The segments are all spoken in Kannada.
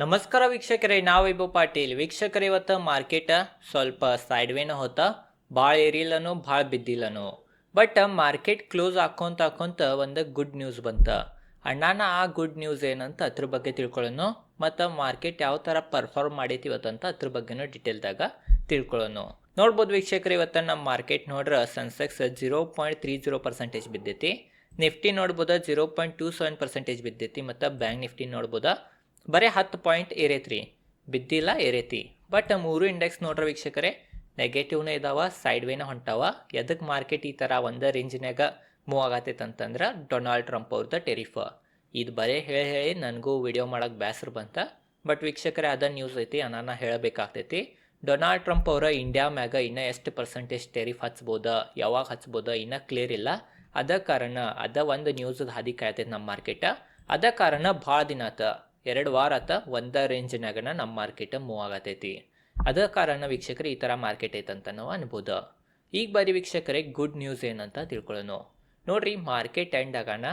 ನಮಸ್ಕಾರ ವೀಕ್ಷಕರೇ, ನಾವು ಇಬ್ಬ ಪಾಟೀಲ್. ವೀಕ್ಷಕರೇ, ಇವತ್ತು ಮಾರ್ಕೆಟ್ ಸ್ವಲ್ಪ ಸೈಡ್ ವೇನ ಹೋತ ಭಾಳ ಏರಿಲ್ಲನು ಭಾಳ ಬಿದ್ದಿಲ್ಲನು. ಬಟ್ ಮಾರ್ಕೆಟ್ ಕ್ಲೋಸ್ ಹಾಕೊಂತ ಹಾಕೊಂತ ಒಂದು ಗುಡ್ ನ್ಯೂಸ್ ಬಂತ. ಅಣ್ಣಾನ ಆ ಗುಡ್ ನ್ಯೂಸ್ ಏನಂತ ಅದ್ರ ಬಗ್ಗೆ ತಿಳ್ಕೊಳ್ಳೋನು, ಮತ್ತು ಮಾರ್ಕೆಟ್ ಯಾವ ಥರ ಪರ್ಫಾರ್ಮ್ ಮಾಡೈತಿ ಇವತ್ತಂತ ಅದ್ರ ಬಗ್ಗೆನೂ ಡಿಟೇಲ್ದಾಗ ತಿಳ್ಕೊಳ್ಳೋನು. ನೋಡ್ಬೋದು ವೀಕ್ಷಕರೇ, ಇವತ್ತು ನಮ್ಮ ಮಾರ್ಕೆಟ್ ನೋಡ್ರೆ Sensex zero point three zero percentage ಬಿದ್ದೈತಿ. Nifty ನೋಡ್ಬೋದ zero point two seven percentage ಬಿದ್ದೈತಿ. ಮತ್ತು ಬ್ಯಾಂಕ್ ನಿಫ್ಟಿ ನೋಡ್ಬೋದಾ ಬರೀ ಹತ್ತು ಪಾಯಿಂಟ್ ಏರೈತ್ರಿ ಬಿದ್ದಿಲ್ಲ ಏರೈತಿ ಬಟ್ ಮೂರು ಇಂಡೆಕ್ಸ್ ನೋಡ್ರಿ ವೀಕ್ಷಕರೇ ನೆಗೆಟಿವ್ನೇ ಇದಾವ ಸೈಡ್ ವೇನ ಹೊಂಟಾವ. ಎದಕ್ಕೆ ಮಾರ್ಕೆಟ್ ಈ ಥರ ಒಂದೇ ರೇಂಜ್ನಾಗ ಮೂವ್ ಆಗತ್ತೈತೆ ಅಂತಂದ್ರೆ ಡೊನಾಲ್ಡ್ ಟ್ರಂಪ್ ಅವ್ರದ ಟೆರಿಫ ಇದು ಬರೀ ಹೇಳಿ ಹೇಳಿ ನನಗೂ ವಿಡಿಯೋ ಮಾಡೋಕ್ಕೆ ಬೇಸರ ಬಂತ. ಬಟ್ ವೀಕ್ಷಕರೇ, ಅದ ನ್ಯೂಸ್ ಐತಿ ಅನಾನ ಹೇಳಬೇಕಾಗ್ತೈತಿ. ಡೊನಾಲ್ಡ್ ಟ್ರಂಪ್ ಅವರ ಇಂಡಿಯಾ ಮ್ಯಾಗ ಇನ್ನೂ ಎಷ್ಟು ಪರ್ಸೆಂಟೇಜ್ ಟೆರಿಫ್ ಹಚ್ಬೋದ, ಯಾವಾಗ ಹಚ್ಬೋದ, ಇನ್ನೂ ಕ್ಲಿಯರ್ ಇಲ್ಲ. ಅದ ಕಾರಣ, ಅದ ಒಂದು ನ್ಯೂಸ್ ಹಾದಿ ಕಾಯ್ತೈತೆ ನಮ್ಮ ಮಾರ್ಕೆಟ ಅದ ಕಾರಣ ಭಾಳ ದಿನ ಆತ. ಎರಡು ವಾರ ಆತ ಒಂದ ರೇಂಜ್ನಾಗನ ನಮ್ಮ ಮಾರ್ಕೆಟ್ ಮೂವ್ ಆಗತೈತಿ. ಅದ ಕಾರಣ ವೀಕ್ಷಕರು ಈ ಥರ ಮಾರ್ಕೆಟ್ ಐತಂತ ನಾವು ಅನ್ಬೋದು. ಈಗ ಬರೀ ವೀಕ್ಷಕರೇ ಗುಡ್ ನ್ಯೂಸ್ ಏನಂತ ತಿಳ್ಕೊಳ್ಳೋಣ. ನೋಡ್ರಿ ಮಾರ್ಕೆಟ್ ಎಂಡ್ ಆಗೋಣ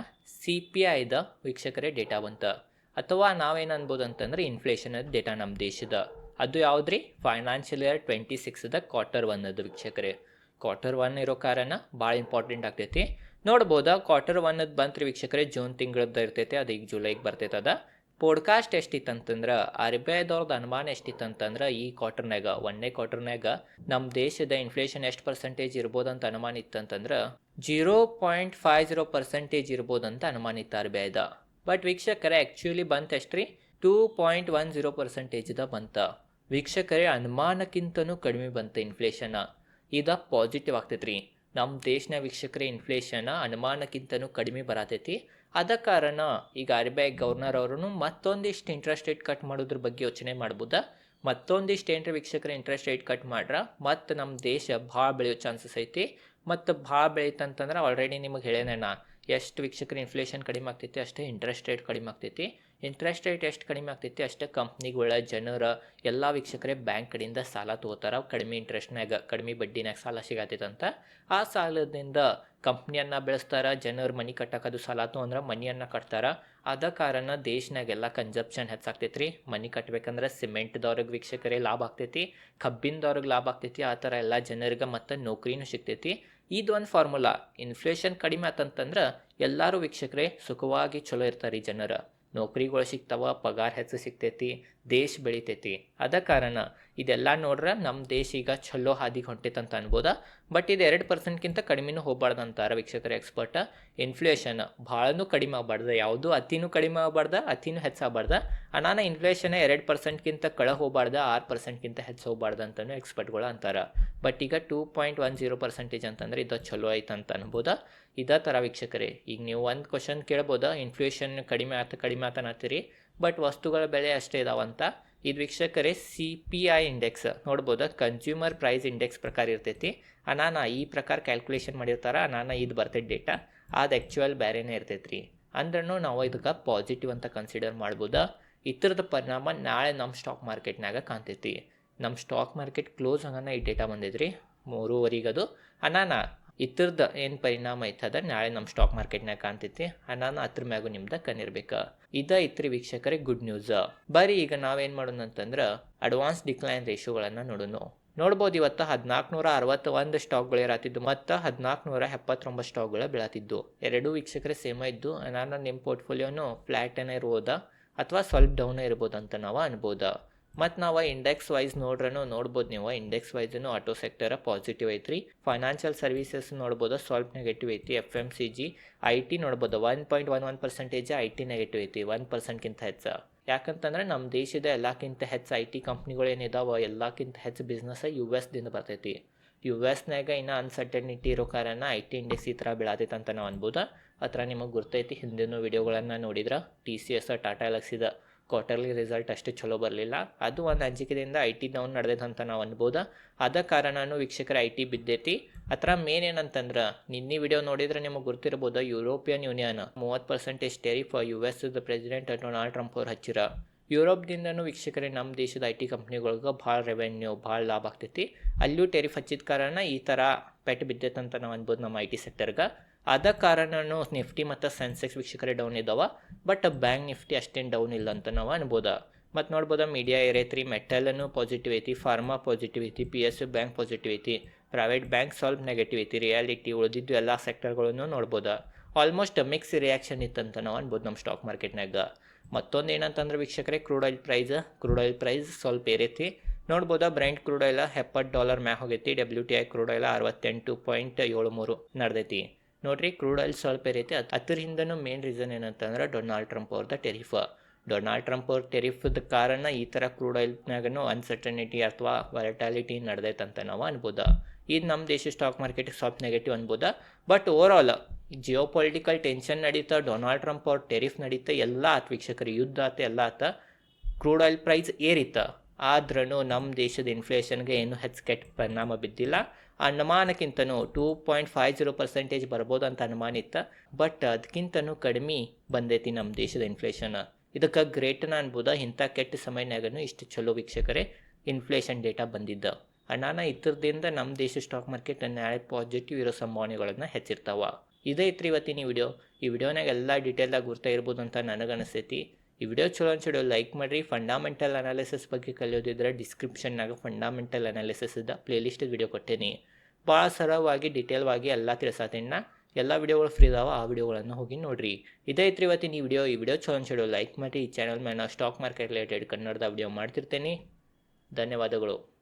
ಸಿ ಪಿ ಐದ ವೀಕ್ಷಕರೇ ಡೇಟಾ ಬಂತ. ಅಥವಾ ನಾವೇನು ಅನ್ಬೋದು ಅಂತಂದ್ರೆ ಇನ್ಫ್ಲೇಷನ್ ಡೇಟಾ ನಮ್ಮ ದೇಶದ. ಅದು ಯಾವ್ದ್ರಿ? ಫೈನಾನ್ಷಿಯಲ್ ಇಯರ್ ಟ್ವೆಂಟಿ ಸಿಕ್ಸ್ದ ಕ್ವಾರ್ಟರ್ ಒನ್ ಅದು ವೀಕ್ಷಕರೇ. ಕ್ವಾರ್ಟರ್ ಒನ್ ಇರೋ ಕಾರಣ ಭಾಳ ಇಂಪಾರ್ಟೆಂಟ್ ಆಗ್ತೈತಿ. ನೋಡ್ಬೋದಾ ಕ್ವಾರ್ಟರ್ ಒನ್ನದು ಬಂತ್ರಿ ವೀಕ್ಷಕರೇ, ಜೂನ್ ತಿಂಗಳದ್ದು ಇರ್ತೈತಿ, ಅದು ಈಗ ಜುಲೈಗೆ ಬರ್ತೈತೆ ಪೋಡ್ಕಾಸ್ಟ್ ಎಷ್ಟಿತ್ತಂತಂದ್ರೆ ಆರ್ ಬಿ ಐದವ್ರದ್ದು ಅನುಮಾನ ಎಷ್ಟಿತ್ತಂತಂದ್ರೆ, ಈ ಕ್ವಾರ್ಟರ್ನಾಗ ಒಂದನೇ ಕ್ವಾರ್ಟರ್ನಾಗ ನಮ್ಮ ದೇಶದ ಇನ್ಫ್ಲೇಷನ್ ಎಷ್ಟು ಪರ್ಸೆಂಟೇಜ್ ಇರ್ಬೋದಂತ ಅನುಮಾನ ಇತ್ತಂತಂದ್ರೆ zero point five zero percentage ಇರ್ಬೋದಂತ ಅನುಮಾನ ಇತ್ತು ಆರ್ ಬಿ ಐದ ಬಟ್ ವೀಕ್ಷಕರೇ ಆ್ಯಕ್ಚುಲಿ ಬಂತ ಎಷ್ಟ್ರಿ? ಟೂ ಪಾಯಿಂಟ್ ಒನ್ ಜೀರೋ ಪರ್ಸೆಂಟೇಜ್ದ ಬಂತ. ವೀಕ್ಷಕರೇ, ಅನುಮಾನಕ್ಕಿಂತನೂ ಕಡಿಮೆ ಬಂತ ಇನ್ಫ್ಲೇಷನ್ ಇದು ಪಾಸಿಟಿವ್ ಆಗ್ತೈತ್ರಿ. ನಮ್ಮ ದೇಶನ ವೀಕ್ಷಕರ ಇನ್ಫ್ಲೇಷನ್ ಅನುಮಾನಕ್ಕಿಂತನೂ ಕಡಿಮೆ ಬರತೈತಿ. ಅದ ಕಾರಣ ಈಗ ಆರ್ ಬಿ ಐ ಗವರ್ನರ್ ಅವರು ಮತ್ತೊಂದಿಷ್ಟು ಇಂಟ್ರೆಸ್ಟ್ ರೇಟ್ ಕಟ್ ಮಾಡೋದ್ರ ಬಗ್ಗೆ ಯೋಚನೆ ಮಾಡ್ಬೋದಾ? ಮತ್ತೊಂದಿಷ್ಟು ಏನ್ರ ವೀಕ್ಷಕರ ಇಂಟ್ರೆಸ್ಟ್ ರೇಟ್ ಕಟ್ ಮಾಡ್ರ? ಮತ್ತು ನಮ್ಮ ದೇಶ ಭಾಳ ಬೆಳೆಯೋ ಚಾನ್ಸಸ್ ಐತಿ. ಮತ್ತು ಭಾಳ ಬೆಳೀತಂತಂದ್ರೆ ಆಲ್ರೆಡಿ ನಿಮಗೆ ಹೇಳೇನ ಎಷ್ಟು ವೀಕ್ಷಕರ ಇನ್ಫ್ಲೇಷನ್ ಕಡಿಮೆ ಆಗ್ತೈತಿ, ಅಷ್ಟೇ ಇಂಟ್ರೆಸ್ಟ್ ರೇಟ್ ಕಡಿಮೆ ಆಗ್ತೈತಿ. ಇಂಟ್ರೆಸ್ಟ್ ರೇಟ್ ಎಷ್ಟು ಕಡಿಮೆ ಆಗ್ತೈತಿ, ಅಷ್ಟೇ ಕಂಪ್ನಿಗಳ ಜನರ, ಎಲ್ಲ ವೀಕ್ಷಕರೇ ಬ್ಯಾಂಕ್ ಕಡೆಯಿಂದ ಸಾಲ ತೊಗೋತಾರ. ಕಡಿಮೆ ಇಂಟ್ರೆಸ್ಟ್ನಾಗ ಕಡಿಮೆ ಬಡ್ಡಿನಾಗ ಸಾಲ ಸಿಗತ್ತೈತಂತ ಆ ಸಾಲದಿಂದ ಕಂಪ್ನಿಯನ್ನು ಬೆಳೆಸ್ತಾರ, ಜನರು ಮನಿ ಕಟ್ಟಕ್ಕೆ ಸಾಲ ತೊಗೊಂಡ್ರೆ ಮನಿಯನ್ನು ಕಟ್ತಾರ. ಅದ ಕಾರಣ ದೇಶನಾಗೆಲ್ಲ ಕನ್ಸಪ್ಷನ್ ಹೆಚ್ಚಾಗ್ತೈತಿ ರೀ ಮನಿ ಕಟ್ಬೇಕಂದ್ರೆ ಸಿಮೆಂಟ್ದವ್ರಿಗೆ ವೀಕ್ಷಕರೇ ಲಾಭ ಆಗ್ತೈತಿ. ಕಬ್ಬಿನದವ್ರಿಗೆ ಲಾಭ ಆಗ್ತೈತಿ. ಆ ಥರ ಎಲ್ಲ ಜನರಿಗೆ ಮತ್ತು ನೌಕರಿನೂ ಸಿಗ್ತೈತಿ. ಇದೊಂದು ಫಾರ್ಮುಲಾ ಇನ್ಫ್ಲೇಷನ್ ಕಡಿಮೆ ಆತಂತಂದ್ರೆ ಎಲ್ಲರೂ ವೀಕ್ಷಕರೇ ಸುಖವಾಗಿ ಚಲೋ ಇರ್ತಾರೆ ಈ ಜನರು ನೌಕರಿಗಳು ಸಿಗ್ತಾವ ಪಗಾರ ಹೆಚ್ಚು ಸಿಗ್ತೈತಿ ದೇಶ ಬೆಳಿತೈತಿ. ಅದ ಕಾರಣ ಇದೆಲ್ಲ ನೋಡ್ರೆ ನಮ್ಮ ದೇಶ ಈಗ ಚಲೋ ಹಾದಿಗೆ ಹೊಂಟೈತೆ ಅಂತ ಅನ್ಬೋದ. ಬಟ್ ಇದು ಎರಡು ಪರ್ಸೆಂಟ್ಗಿಂತ ಕಡಿಮೆನೂ ಹೋಗ್ಬಾರ್ದು ಅಂತಾರೆ ವೀಕ್ಷಕರ ಎಕ್ಸ್ಪರ್ಟ್ ಇನ್ಫ್ಲೇಷನ್ ಭಾಳನೂ ಕಡಿಮೆ ಆಗಬಾರ್ದು. ಯಾವುದು ಅತಿನೂ ಕಡಿಮೆ ಆಗಬಾರ್ದು, ಅತಿನೂ ಹೆಚ್ಚಾಗಬಾರ್ದು ಅನಾನ ಇನ್ಫ್ಲೇಷನ್ ಎರಡು ಪರ್ಸೆಂಟ್ಗಿಂತ ಕಳ ಹೋಗ್ಬಾರ್ದು, ಆರು ಪರ್ಸೆಂಟ್ಗಿಂತ ಹೆಚ್ಚು ಹೋಗ್ಬಾರ್ದು ಅಂತಲೂ ಎಕ್ಸ್ಪರ್ಟ್ಗಳು ಅಂತಾರೆ. ಬಟ್ ಈಗ two point one zero percentage ಅಂತಂದ್ರೆ ಇದು ಚಲೋ ಆಯ್ತು ಅಂತ ಅನ್ಬೋದು. ಇದೇ ಥರ ವೀಕ್ಷಕರೇ, ಈಗ ನೀವು ಒಂದು ಕ್ವಶನ್ ಕೇಳ್ಬೋದಾ ಇನ್ಫ್ಲೇಷನ್ ಕಡಿಮೆ ಆತ, ಕಡಿಮೆ ಆತನತ್ತೀರಿ ಬಟ್ ವಸ್ತುಗಳ ಬೆಲೆ ಅಷ್ಟೇ ಇದಾವಂತ. ಇದು ವೀಕ್ಷಕರೇ ಸಿ ಪಿ ಐ ಇಂಡೆಕ್ಸ್ ನೋಡ್ಬೋದು ಕನ್ಸ್ಯೂಮರ್ ಪ್ರೈಸ್ ಇಂಡೆಕ್ಸ್ ಪ್ರಕಾರ ಇರ್ತೈತಿ. ಅನಾನ, ಈ ಪ್ರಕಾರ ಕ್ಯಾಲ್ಕುಲೇಷನ್ ಮಾಡಿರ್ತಾರ, ಅನಾನ ಇದು ಬರ್ತೈತೆ ಡೇಟಾ ಅದು ಆ್ಯಕ್ಚುಯಲ್ ಬೇರೆನೇ ಇರ್ತೈತೆ ರೀ ಅಂದ್ರೂ ನಾವು ಇದಕ್ಕೆ ಪಾಸಿಟಿವ್ ಅಂತ ಕನ್ಸಿಡರ್ ಮಾಡ್ಬೋದಾ. ಇತರದ ಪರಿಣಾಮ ನಾಳೆ ನಮ್ಮ ಸ್ಟಾಕ್ ಮಾರ್ಕೆಟ್ನಾಗ ಕಾಣ್ತೈತಿ. ನಮ್ಮ ಸ್ಟಾಕ್ ಮಾರ್ಕೆಟ್ ಕ್ಲೋಸ್ ಹಂಗನ ಈ ಡೇಟಾ ಬಂದಿದ್ರಿ ಮೂರುವರೆಗದು. ಅನಾನ ಇತರದ ಏನು ಪರಿಣಾಮ ಐತದ? ನಾಳೆ ನಮ್ಮ ಸ್ಟಾಕ್ ಮಾರ್ಕೆಟ್ನಾಗ ಕಾಣ್ತೈತಿ. ಅನಾನ ಅದ್ರ ಮ್ಯಾಗು ನಿಮ್ದು ಕಣ್ಣಿರ್ಬೇಕು. ಇದ ಇತ್ರಿ ವೀಕ್ಷಕರೇ ಗುಡ್ ನ್ಯೂಸ್ ಬರೀ ಈಗ ನಾವೇನು ಮಾಡೋಣ ಅಂತಂದ್ರೆ ಅಡ್ವಾನ್ಸ್ ಡಿಕ್ಲೈನ್ ರೇಷಿಯೋಗಳನ್ನು ನೋಡೋಣ ನೋಡ್ಬೋದು ಇವತ್ತು ಹದಿನಾಲ್ಕು ನೂರ ಅರವತ್ತ ಒಂದು ಸ್ಟಾಕ್ಗಳು ಇರತ್ತಿದ್ದು ಮತ್ತು ಹದಿನಾಲ್ಕು ನೂರ ಎಪ್ಪತ್ತೊಂಬತ್ತು ಸ್ಟಾಕ್ಗಳು ಬೀಳತ್ತಿದ್ದು ಎರಡೂ ವೀಕ್ಷಕರೇ ಸೇಮ ಇದ್ದು ನಾನು ನಿಮ್ಮ ಪೋರ್ಟ್ಫೋಲಿಯೋನು ಫ್ಲ್ಯಾಟನೇ ಇರ್ಬೋದಾ? ಅಥವಾ ಸ್ವಲ್ಪ ಡೌನ್ ಇರ್ಬೋದು ಅಂತ ನಾವು ಅನ್ಬೋದಾ. ಮತ್ತು ನಾವು ಇಂಡೆಕ್ಸ್ ವೈಸ್ ನೋಡ್ರೂ ನೋಡ್ಬೋದು ನೀವು. ಇಂಡೆಕ್ಸ್ ವೈಸ್ನು ಆಟೋ ಸೆಕ್ಟರ ಪಾಸಿಟಿವ್ ಐತ್ರಿ. ಫೈನಾನ್ಷಿಯಲ್ ಸರ್ವಿಸಸ್ ನೋಡ್ಬೋದು ಸ್ವಲ್ಪ ನೆಗೆಟಿವ್ ಐತಿ F M C G I T ನೋಡ್ಬೋದು. One point one one percentage I T negative ಐತಿ ಒನ್ ಪರ್ಸೆಂಟ್ಗಿಂತ ಹೆಚ್ಚು. ಯಾಕಂತಂದ್ರೆ ನಮ್ಮ ದೇಶದ ಎಲ್ಲಕ್ಕಿಂತ ಹೆಚ್ಚು ಐ ಟಿ ಕಂಪ್ನಿಗಳು ಏನಿದಾವೆ ಎಲ್ಲಕ್ಕಿಂತ ಹೆಚ್ಚು ಬಿಸ್ನೆಸ್ ಯು ಎಸ್ದಿಂದ ಬರ್ತೈತಿ. ಯು ಎಸ್ನಾಗ ಇನ್ನು ಅನ್ಸರ್ಟನಿಟಿ ಇರೋ ಕಾರಣ ಐ ಟಿ ಇಂಡೆಕ್ಸ್ ಈ ಥರ ಬೀಳತೈತೆ ಅಂತ ನಾವು ಅನ್ಬೋದು. ಆ ಥರ ನಿಮಗೆ ಗುರ್ತೈತಿ ಹಿಂದಿನ ವಿಡಿಯೋಗಳನ್ನು ನೋಡಿದ್ರೆ. ಟಿ ಸಿ ಎಸ್ ಟಾಟಾ ಎಲಕ್ಸಿದ ಕ್ವಾರ್ಟರ್ಲಿ ರಿಸಲ್ಟ್ ಅಷ್ಟು ಚಲೋ ಬರಲಿಲ್ಲ. ಅದು ಒಂದು ಅಂಜಿಕೆಯಿಂದ ಐ ಟಿ ಡೌನ್ ನಡೆದೈತೆ ನಾವು ಅನ್ಬೋದು. ಅದ ಕಾರಣನೂ ವೀಕ್ಷಕರ ಐ ಟಿ ಬಿದ್ದೈತಿ. ಥರ ಮೇನ್ ಏನಂತಂದ್ರೆ, ನಿನ್ನೆ ವಿಡಿಯೋ ನೋಡಿದ್ರೆ ನಿಮಗೆ ಗೊತ್ತಿರ್ಬೋದು ಯುರೋಪಿಯನ್ ಯೂನಿಯನ್ ಮೂವತ್ತು percentage tariff U S president Donald Trump ಅವ್ರು ಹಚ್ಚಿರ. ಯುರೋಪ್ದಿಂದನೂ ವೀಕ್ಷಕರೇ ನಮ್ಮ ದೇಶದ ಐ ಟಿ ಕಂಪ್ನಿಗಳ್ಗೆ ಭಾಳ ರೆವೆನ್ಯೂ ಭಾಳ ಲಾಭ ಆಗ್ತೈತಿ. ಅಲ್ಲೂ ಟೆರಿಫ್ ಹಚ್ಚಿದ ಕಾರಣ ಈ ಥರ ಪೆಟ್ಟು ಅಂತ ನಾವು ಅನ್ಬೋದು ನಮ್ಮ ಐ ಟಿ ಸೆಕ್ಟರ್ಗೆ ಆದ ಕಾರಣನೂ ನಿಫ್ಟಿ ಮತ್ತು ಸೆನ್ಸೆಕ್ಸ್ ವೀಕ್ಷಕರೇ ಡೌನ್ ಇದ್ದಾವೆ ಬಟ್ ಬ್ಯಾಂಕ್ ನಿಫ್ಟಿ ಅಷ್ಟೇನು ಡೌನ್ ಇಲ್ಲ ಅಂತ ನಾವು ಅನ್ಬೋದು. ಮತ್ತು ನೋಡ್ಬೋದು ಮೀಡಿಯಾ ಏರೈತ್ರಿ ಮೆಟಲನ್ನು ಪಾಸಿಟಿವ್ ಐತಿ ಫಾರ್ಮಾ ಪಾಸಿಟಿವ್ ಐತಿ ಪಿ ಎಸ್ ಬ್ಯಾಂಕ್ ಪಾಸಿಟಿವ್ ಐತಿ ಪ್ರೈವೇಟ್ ಬ್ಯಾಂಕ್ ಸ್ವಲ್ಪ ನೆಗೆಟಿವ್ ಐತಿ ರಿಯಾಲಿಟಿ ಉಳಿದಿದ್ದು ಎಲ್ಲ ಸೆಕ್ಟರ್ಗಳನ್ನು ನೋಡ್ಬೋದು. ಆಲ್ಮೋಸ್ಟ್ ಮಿಕ್ಸ್ ರಿಯಾಕ್ಷನ್ ಇತ್ತಂತ ನಾವು ಅನ್ಬೋದು ನಮ್ಮ ಸ್ಟಾಕ್ ಮಾರ್ಕೆಟ್ನಾಗ ಮತ್ತೊಂದು ಏನಂತಂದ್ರೆ ವೀಕ್ಷಕರೇ crude oil price crude oil price ಸ್ವಲ್ಪ ಏರೈತಿ. ನೋಡ್ಬೋದಾ ಬ್ರೆಂಟ್ ಕ್ರೂಡ್ ಆಯಿಲ್ ಎಪ್ಪತ್ತು ಡಾಲರ್ ಮ್ಯಾಗ ಹೋಗೈತಿ W T I crude oil ಅರವತ್ತೆಂಟು ಪಾಯಿಂಟ್ ಏಳು ಮೂರು ನಡೆದೈತಿ. ನೋಡ್ರಿ, ಕ್ರೂಡ್ ಆಯಿಲ್ ಸ್ವಲ್ಪ ಏರೈತಿ ಅದು ಅದರಿಂದನೂ ಮೇನ್ ರೀಸನ್ ಏನಂತಂದ್ರೆ ಡೊನಾಲ್ಡ್ ಟ್ರಂಪ್ ಅವ್ರದ್ದು ಟೆರಿಫ್ ಡೊನಾಲ್ಡ್ ಟ್ರಂಪ್ ಅವ್ರ ಟೆರಿಫದ ಕಾರಣ ಈ ಥರ ಕ್ರೂಡ್ ಆಯಿಲ್ನಾಗೂ ಅನ್ಸರ್ಟನಿಟಿ ಅಥವಾ ವೈರ್ಟಾಲಿಟಿ ನಡೆದೈತೆ ಅಂತ ನಾವು ಅನ್ಬೋದ. ಇದು ನಮ್ಮ ದೇಶ ಸ್ಟಾಕ್ ಮಾರ್ಕೆಟಿಗೆ ಸ್ವಲ್ಪ negative ಅನ್ಬೋದ. But over all geo political tension ನಡೀತಾ ಡೊನಾಲ್ಡ್ ಟ್ರಂಪ್ ಅವ್ರ ಟೆರಿಫ್ ನಡೀತಾ, ಎಲ್ಲ ಆತ ವೀಕ್ಷಕರು, ಯುದ್ಧ ಆತ, ಎಲ್ಲ ಆತ ಕ್ರೂಡ್ ಆಯಿಲ್ ಪ್ರೈಸ್ ಏರಿತ. ಆದ್ರೂ ನಮ್ಮ ದೇಶದ ಇನ್ಫ್ಲೇಷನ್ಗೆ ಏನು ಹೆಚ್ಚು ಕೆಟ್ಟ ಪರಿಣಾಮ ಬಿದ್ದಿಲ್ಲ. ಅನುಮಾನಕ್ಕಿಂತನೂ two point five zero percentage ಬರ್ಬೋದು ಅಂತ ಅನುಮಾನ ಇತ್ತು. ಬಟ್ ಅದಕ್ಕಿಂತನೂ ಕಡಿಮೆ ಬಂದೈತಿ ನಮ್ಮ ದೇಶದ ಇನ್ಫ್ಲೇಷನ್ ಇದಕ್ಕೆ ಗ್ರೇಟನ ಅನ್ಬೋದ, ಇಂಥ ಕೆಟ್ಟ ಸಮಯನಾಗನು ಇಷ್ಟು ಚಲೋ ವೀಕ್ಷಕರೇ ಇನ್ಫ್ಲೇಷನ್ ಡೇಟಾ ಬಂದಿದ್ದ. ಅಣ್ಣಾನ ಇದ್ರದಿಂದ ನಮ್ಮ ದೇಶ ಸ್ಟಾಕ್ ಮಾರ್ಕೆಟ್ ನಾಳೆ ಪಾಸಿಟಿವ್ ಇರೋ ಸಂಭಾವನೆಗಳನ್ನು ಹೆಚ್ಚಿರ್ತಾವ. ಇದೇ ಇತ್ರ ಇವತ್ತಿನ ವಿಡಿಯೋ ಈ ವಿಡಿಯೋನಾಗ ಎಲ್ಲ ಡೀಟೇಲ್ದಾಗ ಗುರ್ತಾ ಇರ್ಬೋದು ಅಂತ ನನಗನ್ನಿಸ್ತೈತಿ ಈ ವಿಡಿಯೋ ಚಲೋ ಅನ್ಸಿಡೋ ಲೈಕ್ ಮಾಡಿರಿ. ಫಂಡಾಮೆಂಟಲ್ ಅನಾಲಿಸಿಸ್ ಬಗ್ಗೆ ಕಲಿಯೋದಿದ್ರೆ ಡಿಸ್ಕ್ರಿಪ್ಷನ್ನಾಗ ಫಂಡಾಮೆಂಟಲ್ ಅನಾಲಿಸಿಸ್ ಇದ್ದ ಪ್ಲೇಲಿಸ್ಟ್ ವಿಡಿಯೋ ಕೊಟ್ಟೇನಿ ಭಾಳ ಸರಳವಾಗಿ ಡಿಟೇಲ್ವಾಗಿ ಎಲ್ಲ ತಿಳಿಸಾತೇನ ಎಲ್ಲ ವಿಡಿಯೋಗಳು ಫ್ರೀ ಇದಾವೆ ಆ ವಿಡಿಯೋಗಳನ್ನು ಹೋಗಿ ನೋಡ್ರಿ. ಐತ್ರಿ ಇವತ್ತಿನ ಈ ವಿಡಿಯೋ ಈ ವಿಡಿಯೋ ಚಲೋ ಅನ್ಸಿಡೋ ಲೈಕ್ ಮಾಡಿ ಈ ಚಾನಲ್ ಮೇಲೆ ಸ್ಟಾಕ್ ಮಾರ್ಕೆಟ್ ರಿಲೇಟೆಡ್ ಕನ್ನಡದ ವಿಡಿಯೋ ಮಾಡ್ತಿರ್ತೇನೆ. ಧನ್ಯವಾದಗಳು.